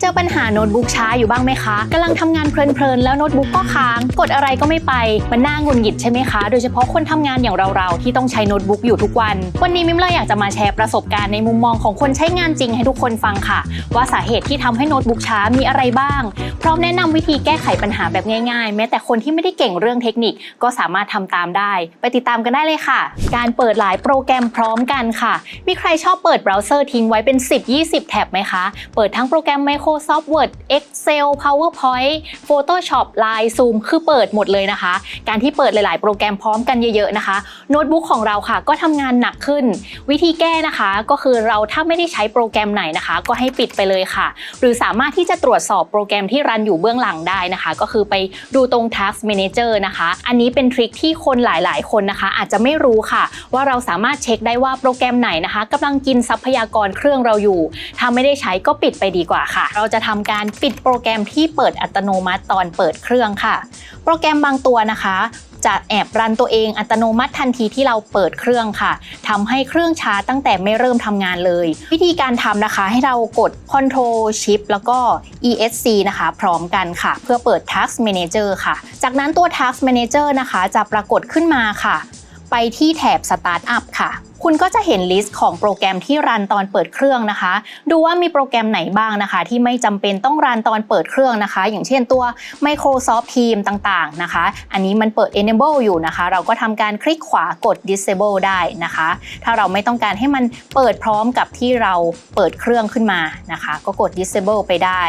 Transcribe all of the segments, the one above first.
เจอปัญหาโน้ตบุ๊กช้าอยู่บ้างไหมคะกำลังทำงานเพลินๆ แล้วโน้ตบุ๊กก็ค้าง กดอะไรก็ไม่ไป มันน่าหงุนหงิดใช่ไหมคะ โดยเฉพาะคนทำงานอย่างเราๆ ที่ต้องใช้โน้ตบุ๊กอยู่ทุกวัน วันนี้มิมเลยอยากจะมาแชร์ประสบการณ์ในมุมมองของคนใช้งานจริงให้ทุกคนฟังค่ะ ว่าสาเหตุที่ทำให้โน้ตบุ๊กช้ามีอะไรบ้าง พร้อมแนะนำวิธีแก้ไขปัญหาแบบง่ายๆ แม้แต่คนที่ไม่ได้เก่งเรื่องเทคนิคก็สามารถทำตามได้ ไปติดตามกันได้เลยค่ะ การเปิดหลายโปรแกรมพร้อมกันค่ะ มีใครชอบเปิดเบราว์เซอร์ทิ้งไว้เป็น 10-20 แท็บไหมคะ เปิดทั้งโปรแกรม Microsoft Word Excel PowerPoint Photoshop Line Zoom คือเปิดหมดเลยนะคะ การที่เปิดหลาย ๆ โปรแกรมพร้อมกันเยอะ ๆ นะคะ โน้ตบุ๊กของเราค่ะ ก็ทำงานหนักขึ้น วิธีแก้นะคะก็คือเราถ้าไม่ได้ใช้โปรแกรมไหนนะคะ ก็ให้ปิดไปเลยค่ะ หรือสามารถที่จะตรวจสอบโปรแกรมที่รันอยู่เบื้องหลังได้นะคะ ก็คือไปดูตรง Task Manager นะคะ อันนี้เป็นทริคที่คนหลาย ๆ คนนะคะ อาจจะไม่รู้ค่ะ ว่าเราสามารถเช็คได้ว่าโปรแกรมไหนนะคะกำลังกินทรัพยากรเครื่องเราอยู่ ถ้าไม่ได้ใช้ก็ปิดไปดีกว่าค่ะเราจะทำการปิดโปรแกรมที่เปิดอัตโนมัติตอนเปิดเครื่องค่ะ โปรแกรมบางตัวนะคะ จะแอบรันตัวเองอัตโนมัติทันทีที่เราเปิดเครื่องค่ะทำให้เครื่องช้าตั้งแต่ไม่เริ่มทำงานเลย วิธีการทำนะคะให้เรากด control Shift แล้วก็ ESC นะคะ พร้อมกันค่ะ เพื่อเปิด Task Manager ค่ะ จากนั้นตัว Task Manager นะคะ จะปรากฏขึ้นมาค่ะ ไปที่แถบ Startup ค่ะ คุณก็จะเห็นลิสต์ของโปรแกรมที่รันตอนเปิดเครื่องนะคะ ดูว่ามีโปรแกรมไหนบ้างนะคะ ที่ไม่จำเป็นต้องรันตอนเปิดเครื่องนะคะ อย่างเช่นตัว Microsoft Teams ต่างๆนะคะ อันนี้มันเปิด enable อยู่นะคะ เราก็ทำการคลิกขวากด disable ได้นะคะ ถ้าเราไม่ต้องการให้มันเปิดพร้อมกับที่เราเปิดเครื่องขึ้นมานะคะ ก็กด disable ไปได้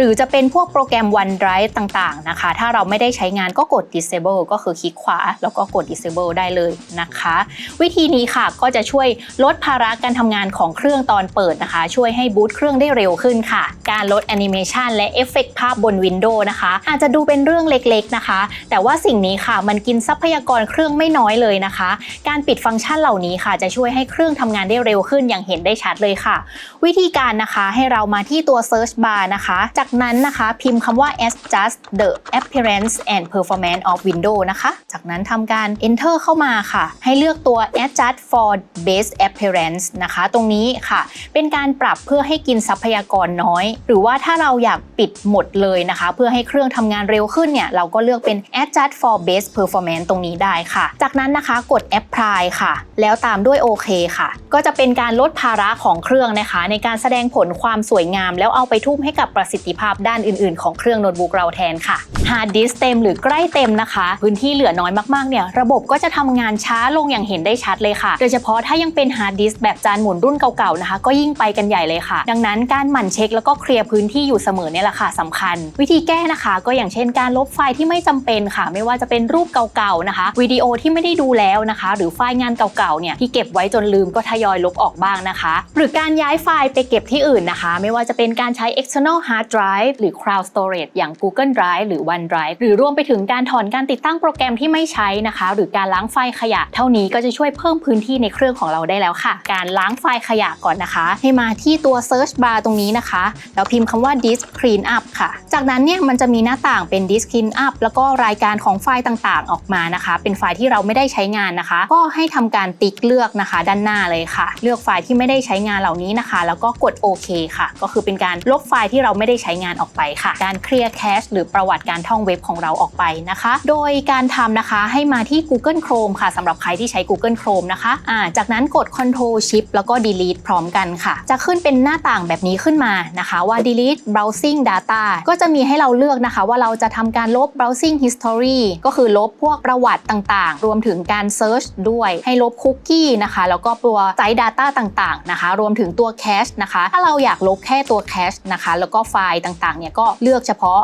หรือจะเป็นพวกโปรแกรม OneDrive ต่างๆนะคะ ถ้าเราไม่ได้ใช้งานก็กด disable ก็คือคลิกขวาแล้วก็กด disable ได้เลยนะคะ วิธีนี้ค่ะก็จะช่วยลดภาระการทำงานของเครื่องตอนเปิดนะคะ ช่วยให้บูตเครื่องได้เร็วขึ้นค่ะ การลดแอนิเมชันและเอฟเฟกต์ภาพบน Windows นะคะ อาจจะดูเป็นเรื่องเล็กๆนะคะ แต่ว่าสิ่งนี้ค่ะมันกินทรัพยากรเครื่องไม่น้อยเลยนะคะ การปิดฟังก์ชันเหล่านี้ค่ะ จะช่วยให้เครื่องทำงานได้เร็วขึ้นอย่างเห็นได้ชัดเลยค่ะ วิธีการนะคะให้เรามาที่ตัว Search Bar นะคะ จากนั้นนะคะพิมพ์คำว่า adjust the appearance and performance of Windows นะคะ จากนั้นทำการ enter เข้ามาค่ะ ให้เลือกตัว adjust for base appearance นะคะ ตรงนี้ค่ะ เป็นการปรับเพื่อให้กินทรัพยากรน้อย หรือว่าถ้าเราอยากปิดหมดเลยนะคะ เพื่อให้เครื่องทำงานเร็วขึ้นเนี่ย เราก็เลือกเป็น adjust for base performance ตรงนี้ได้ค่ะ จากนั้นนะคะกด apply ค่ะ แล้วตามด้วยโอเคค่ะ ก็จะเป็นการลดภาระของเครื่องนะคะ ในการแสดงผลความสวยงาม แล้วเอาไปทุ่มให้กับประสิทธิภาพด้านอื่น ๆ ของเครื่องโน้ตบุ๊กเราแทนค่ะฮาร์ดดิสเต็มหรือใกล้เต็มนะคะ พื้นที่เหลือน้อยมากๆเนี่ยระบบก็จะทำงานช้าลงอย่างเห็นได้ชัดเลยค่ะ โดยเฉพาะาะถ้ายังเป็นฮาร์ดดิสแบบจานหมุนรุ่นเก่าๆนะคะ ก็ยิ่งไปกันใหญ่เลยค่ะ ดังนั้นการหมั่นเช็คแล้วก็เคลียร์พื้นที่อยู่เสมอเนี่ยแหละค่ะสำคัญ วิธีแก้นะคะก็อย่างเช่นการลบไฟล์ที่ไม่จำเป็นค่ะ ไม่ว่าจะเป็นรูปเก่าๆนะคะวิดีโอที่ไม่ได้ดูแล้วนะคะ หรือไฟล์งานเก่าๆเนี่ยที่เก็บไว้จนลืมก็ทยอยลบออกบ้างนะคะ หรือการย้ายไฟล์ไปเก็บที่อื่นนะคะ ไม่ว่าจะเป็นการใช้ external hard drive หรือ cloud storage อย่าง Google Drive หรือ OneDrive หรือรวมไปถึงการถอนการติดตั้งโปรแกรมที่ไม่ใช้นะคะ หรือการล้างไฟล์ขยะ เท่านี้ก็จะช่วยเพิ่มพื้นที่ในเครื่องของเราได้แล้วค่ะ การล้างไฟล์ขยะก่อนนะคะ ให้มาที่ตัว search bar ตรงนี้นะคะ แล้วพิมพ์คำว่า disk clean up ค่ะ จากนั้นเนี่ยมันจะมีหน้าต่างเป็น disk clean up แล้วก็รายการของไฟล์ต่างๆ ออกมานะคะ เป็นไฟล์ที่เราไม่ได้ใช้งานนะคะ ก็ให้ทำการติ๊กเลือกนะคะ ด้านหน้าเลยค่ะ เลือกไฟล์ที่ไม่ได้ใช้งานเหล่านี้นะคะ แล้วก็กดโอเคค่ะ ก็คือเป็นการลบไฟล์ที่เราไม่ได้ใช้งานออกไปค่ะ การเคลียร์แคชหรือประวัติการท่องเว็บของเราออกไปนะคะ โดยการทำนะคะให้มาที่ Google Chrome ค่ะสำหรับใครที่ใช้ Google Chrome นะคะอ่าจากนั้นกด Ctrl Shift แล้วก็ Delete พร้อมกันค่ะ จะขึ้นเป็นหน้าต่างแบบนี้ขึ้นมานะคะว่า Delete Browsing Data ก็จะมีให้เราเลือกนะคะ ว่าเราจะทำการลบ Browsing History ก็คือลบพวกประวัติต่างๆ รวมถึงการ Search ด้วยให้ลบคุกกี้นะคะ แล้วก็ตัวไซต์ Data ต่างๆนะคะ รวมถึงตัว Cache นะคะ ถ้าเราอยากลบแค่ตัว Cache นะคะ แล้วก็ไฟล์ต่างๆเนี่ยก็เลือกเฉพาะ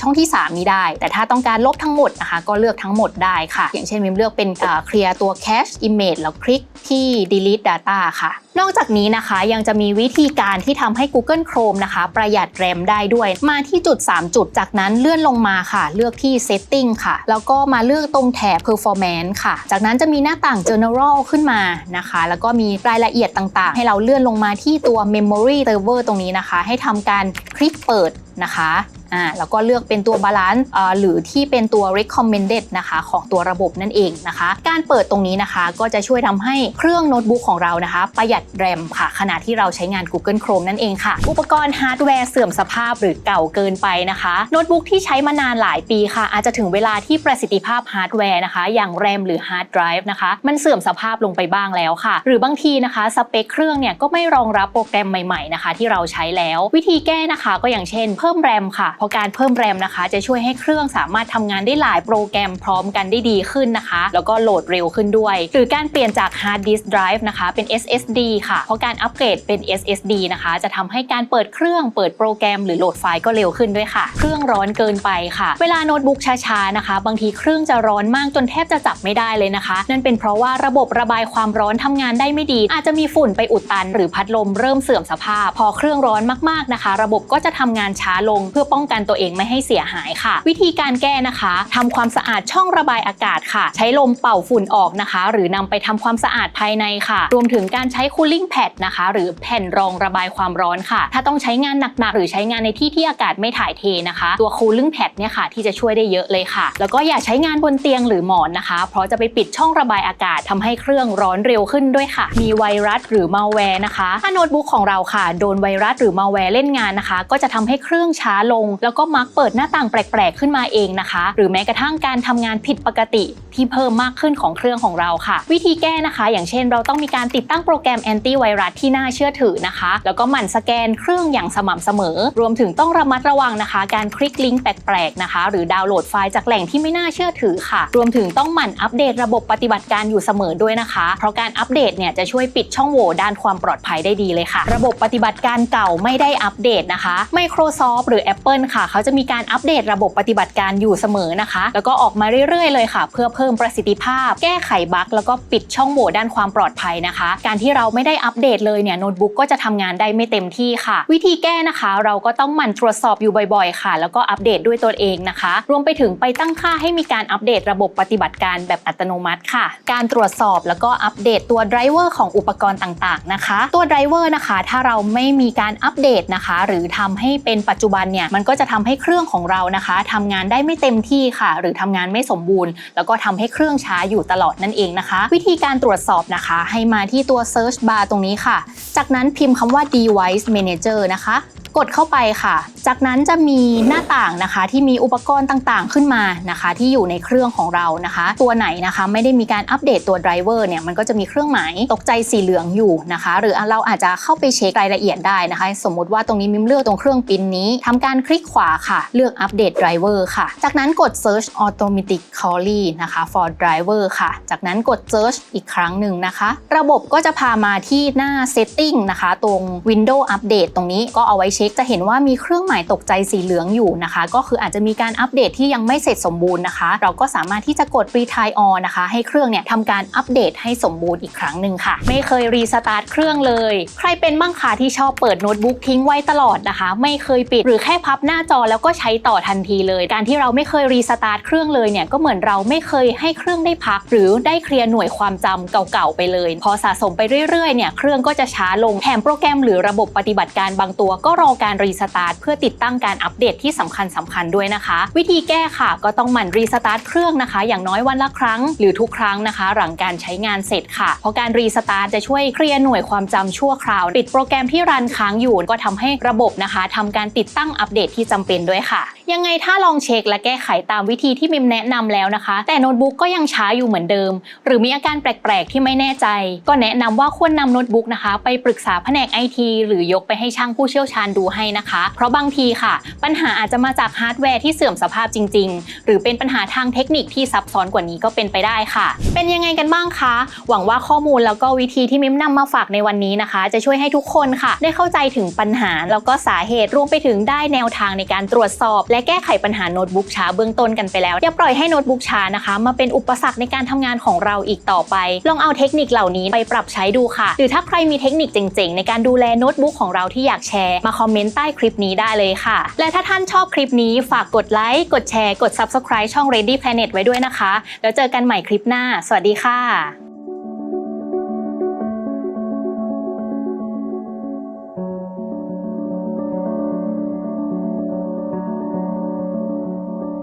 ช่องที่ 3 นี้ได้ แต่ถ้าต้องการลบทั้งหมดนะคะ ก็เลือกทั้งหมดได้ค่ะ อย่างเช่นมิมเลือกเป็นเคลียร์ตัว Cache Image แล้วคลิกที่ delete data ค่ะ นอกจากนี้นะคะยังจะมีวิธีการที่ทำให้ Google Chrome นะคะ ประหยัดแรมได้ด้วย มาที่จุด 3 จุดจากนั้นเลื่อนลงมาค่ะ เลือกที่ setting ค่ะ แล้วก็มาเลือกตรงแถบ performance ค่ะ จากนั้นจะมีหน้าต่าง general ขึ้นมานะคะ แล้วก็มีรายละเอียดต่างๆ ให้เราเลื่อนลงมาที่ตัว memory server ตรงนี้นะคะ ให้ทำการคลิกเปิดนะคะ อ่าแล้วก็เลือกเป็นตัวบาลานซ์หรือที่เป็นตัว recommended นะคะของตัวระบบนั่นเองนะคะ การเปิดตรงนี้นะคะก็จะช่วยทำให้เครื่องโน้ตบุ๊กของเรานะคะ ประหยัดแรมค่ะ ขณะที่เราใช้งาน Google Chrome นั่นเองค่ะ อุปกรณ์ฮาร์ดแวร์เสื่อมสภาพหรือเก่าเกินไปนะคะโน้ตบุ๊กที่ใช้มานานหลายปีค่ะ อาจจะถึงเวลาที่ประสิทธิภาพฮาร์ดแวร์นะคะ อย่างแรมหรือฮาร์ดไดรฟ์นะคะ มันเสื่อมสภาพลงไปบ้างแล้วค่ะ หรือบางทีนะคะสเปคเครื่องเนี่ยก็ไม่รองรับโปรแกรมใหม่ๆนะคะ ที่เราใช้แล้ว วิธีแก้นะคะก็อย่างเช่น เพิ่มแรมค่ะเพราะการเพิ่มแรมนะคะ จะช่วยให้เครื่องสามารถทำงานได้หลายโปรแกรมพร้อมกันได้ดีขึ้นนะคะ แล้วก็โหลดเร็วขึ้นด้วย หรือการเปลี่ยนจากฮาร์ดดิสก์ไดรฟ์นะคะเป็น SSD ค่ะ เพราะการอัปเกรดเป็น SSD นะคะ จะทำให้การเปิดเครื่องเปิดโปรแกรมหรือโหลดไฟล์ก็เร็วขึ้นด้วยค่ะ เครื่องร้อนเกินไปค่ะ เวลาโน้ตบุ๊กช้าๆนะคะ บางทีเครื่องจะร้อนมากจนแทบจะจับไม่ได้เลยนะคะ นั่นเป็นเพราะว่าระบบระบายความร้อนทำงานได้ไม่ดี อาจจะมีฝุ่นไปอุดตัน หรือพัดลมเริ่มเสื่อมสภาพ พอเครื่องร้อนมากๆนะคะ ระบบก็จะทำงานช้าลงเพื่อป้องกันตัวเองไม่ให้เสียหายค่ะ วิธีการแก้นะคะทำความสะอาดช่องระบายอากาศค่ะ ใช้ลมเป่าฝุ่นออกนะคะ หรือนำไปทำความสะอาดภายในค่ะ รวมถึงการใช้ cooling pad นะคะ หรือแผ่นรองระบายความร้อนค่ะ ถ้าต้องใช้งานหนักๆหรือใช้งานในที่ที่อากาศไม่ถ่ายเทนะคะ ตัว cooling pad เนี่ยค่ะ ที่จะช่วยได้เยอะเลยค่ะ แล้วก็อย่าใช้งานบนเตียงหรือหมอนนะคะ เพราะจะไปปิดช่องระบายอากาศทำให้เครื่องร้อนเร็วขึ้นด้วยค่ะ มีไวรัสหรือมาแวร์นะคะ ถ้าโน้ตบุ๊กของเราค่ะ โดนไวรัสหรือมาแวร์เล่นงานนะคะ ก็จะทำให้เครื่องช้าลงแล้วก็มักเปิดหน้าต่างแปลกๆ ขึ้นมาเองนะคะ หรือแม้กระทั่งการทำงานผิดปกติที่เพิ่มมากขึ้นของเครื่องของเราค่ะ วิธีแก้นะคะ อย่างเช่น เราต้องมีการติดตั้งโปรแกรมแอนตี้ไวรัสที่น่าเชื่อถือนะคะ แล้วก็หมั่นสแกนเครื่องอย่างสม่ำเสมอ รวมถึงต้องระมัดระวังนะคะ การคลิกลิงก์แปลกๆนะคะ หรือดาวน์โหลดไฟล์จากแหล่งที่ไม่น่าเชื่อถือค่ะ รวมถึงต้องหมั่นอัปเดตระบบปฏิบัติการอยู่เสมอด้วยนะคะ เพราะการอัปเดตเนี่ยจะช่วยปิดช่องโหว่ด้านความปลอดภัยได้ดีเลยค่ะ ระบบปฏิบัติการเก่าไม่ได้อัปเดตนะคะ Microsoft หรือ Apple ค่ะ เขาจะมีการอัปเดตระบบปฏิบัติการอยู่เสมอนะคะ แล้วก็ออกมาเรื่อยๆเลยค่ะ เพื่อเพิ่มประสิทธิภาพ แก้ไขบั๊กแล้วก็ปิดช่องโหว่ด้านความปลอดภัยนะคะ การที่เราไม่ได้อัปเดตเลยเนี่ยโน้ตบุ๊กก็จะทำงานได้ไม่เต็มที่ค่ะ วิธีแก้นะคะ เราก็ต้องหมั่นตรวจสอบอยู่บ่อยๆ ค่ะ แล้วก็อัปเดตด้วยตัวเองนะคะ รวมไปถึงไปตั้งค่าให้มีการอัปเดตระบบปฏิบัติการแบบอัตโนมัติค่ะ การตรวจสอบแล้วก็อัปเดตตัวไดรเวอร์ของอุปกรณ์ต่างๆนะคะ ตัวไดรเวอร์นะคะ ถ้าเราไม่มีการอัปเดตนะคะ หรือทำให้เป็นปัจจุบันเนี่ยมันก็จะทำให้เครื่องของเรานะคะทำงานได้ไม่เต็มที่ค่ะ หรือทำงานไม่สมบูรณ์ แล้วก็ทำให้เครื่องช้าอยู่ตลอดนั่นเองนะคะ วิธีการตรวจสอบนะคะ ให้มาที่ตัว search bar ตรงนี้ค่ะ จากนั้นพิมพ์คำว่า device manager นะคะ กดเข้าไปค่ะ จากนั้นจะมีหน้าต่างนะคะที่มีอุปกรณ์ต่างๆ ขึ้นมานะคะ ที่อยู่ในเครื่องของเรานะคะ ตัวไหนนะคะไม่ได้มีการอัปเดตตัวไดรเวอร์เนี่ยมันก็จะมีเครื่องหมายตกใจสีเหลืองอยู่นะคะ หรือเราอาจจะเข้าไปเช็ครายละเอียดได้นะคะ สมมุติว่าตรงนี้มิมเลือกตรงเครื่องปิ้นนี้ทำการคลิกขวาค่ะ เลือกอัปเดตไดรเวอร์ค่ะ จากนั้นกด search automatically นะคะ for driver ค่ะ จากนั้นกด search อีกครั้งหนึ่งนะคะ ระบบก็จะพามาที่หน้า setting นะคะ ตรง window update ตรงนี้ก็เอาไว้เช็คจะเห็นว่ามีเครื่องหมายตกใจสีเหลืองอยู่นะคะ ก็คืออาจจะมีการอัปเดตที่ยังไม่เสร็จสมบูรณ์นะคะ เราก็สามารถที่จะกด retry on นะคะ ให้เครื่องเนี่ยทำการอัปเดตให้สมบูรณ์อีกครั้งหนึ่งค่ะ ไม่เคยรีสตาร์ทเครื่องเลย ใครเป็นบ้างคะที่ชอบเปิดโน้ตบุ๊กทิ้งไว้ตลอดนะคะ ไม่เคยปิดหรือแค่พับหน้าจอแล้วก็ใช้ต่อทันทีเลย การที่เราไม่เคยรีสตาร์ทเครื่องเลยเนี่ยก็เหมือนเราไม่เคยให้เครื่องได้พัก หรือได้เคลียร์หน่วยความจำเก่าๆไปเลย พอสะสมไปเรื่อยๆเนี่ยเครื่องก็จะช้าลงแถมโปรแกรมหรือระบบปฏิบัติการบางตัวก็รอการรีสตาร์ทเพื่อติดตั้งการอัปเดตที่สำคัญสำคัญด้วยนะคะ วิธีแก้ค่ะก็ต้องหมั่นรีสตาร์ทเครื่องนะคะ อย่างน้อยวันละครั้งหรือทุกครั้งนะคะ หลังการใช้งานเสร็จค่ะ เพราะการรีสตาร์ทจะช่วยเคลียร์หน่วยความจำชั่วคราวปิดโปรแกรมที่รันค้างอยู่ก็ทำให้ระบบนะคะทำการติดตั้งอัปเดตที่จำเป็นด้วยค่ะ ยังไงถ้าลองเช็คและแก้ไขตามวิธีที่มิมแนะนำแล้วนะคะ แต่โน้ตบุ๊กก็ยังช้าอยู่เหมือนเดิม หรือมีอาการแปลกๆ ที่ไม่แน่ใจ ก็แนะนำว่าควรนำโน้ตบุ๊กนะคะ ไปปรึกษาแผนกไอทีหรือยกไปให้ช่างผู้เชี่ยวชาญดูให้นะคะ เพราะบางทีค่ะ ปัญหาอาจจะมาจากฮาร์ดแวร์ที่เสื่อมสภาพจริง ๆ หรือเป็นปัญหาทางเทคนิคที่ซับซ้อนกว่านี้ก็เป็นไปได้ค่ะ เป็นยังไงกันบ้างคะ หวังว่าข้อมูลแล้วก็วิธีที่มิมนำมาฝากในวันนี้นะคะ จะช่วยให้ทุกคนค่ะ ได้เข้าใจถึงปัญหาแล้วก็สาเหตุรวมไปถึงได้แนวทางในการตรวจสอบและแก้ไขปัญหาโน้ตบุ๊กช้าเบื้องต้นกันไปแล้ว อย่าปล่อยให้โน้ตบุ๊กช้านะคะ มาเป็นอุปสรรคในการทำงานของเราอีกต่อไป ลองเอาเทคนิคเหล่านี้ไปปรับใช้ดูค่ะ หรือถ้าใครมีเทคนิคเจ๋งๆ ในการดูแลโน้ตบุ๊กของเราที่อยากแชร์มาคอมเมนต์ใต้คลิปนี้ได้เลยค่ะ และถ้าท่านชอบคลิปนี้ฝากกดไลค์กดแชร์กด Subscribe ช่อง Ready Planet ไว้ด้วยนะคะ แล้วเจอกันใหม่คลิปหน้า สวัสดีค่ะ